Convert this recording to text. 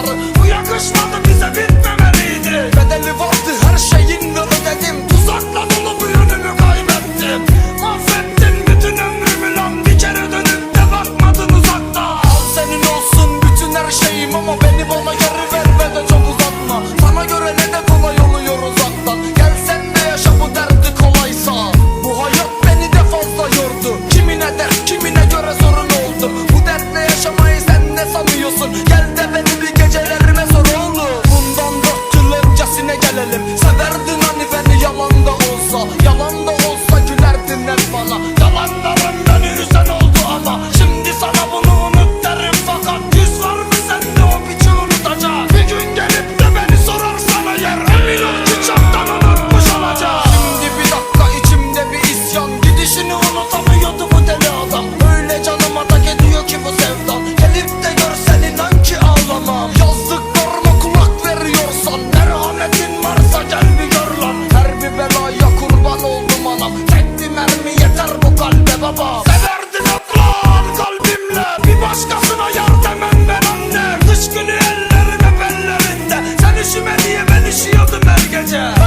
vardı Bu yakışmadı bize bitmemeliydi. Bedeli vardı her şeyin ve ödedim Tuzakla dolu bu yönümü kaybettim. Affettin bütün ömrümü lan. Bir kere dönüp de bakmadın uzakta. Al senin olsun bütün her şeyim Ama beni bana geri ver ve de çok uzatma. Sana göre ne de kolay oluyor uzaktan Gel sen de yaşa bu derdi kolaysa. Bu hayat beni de fazla yordu. Kimine ders kimine göre sorun oldu. Bu dertle yaşamayı sen ne sanıyorsun? Gel 여자.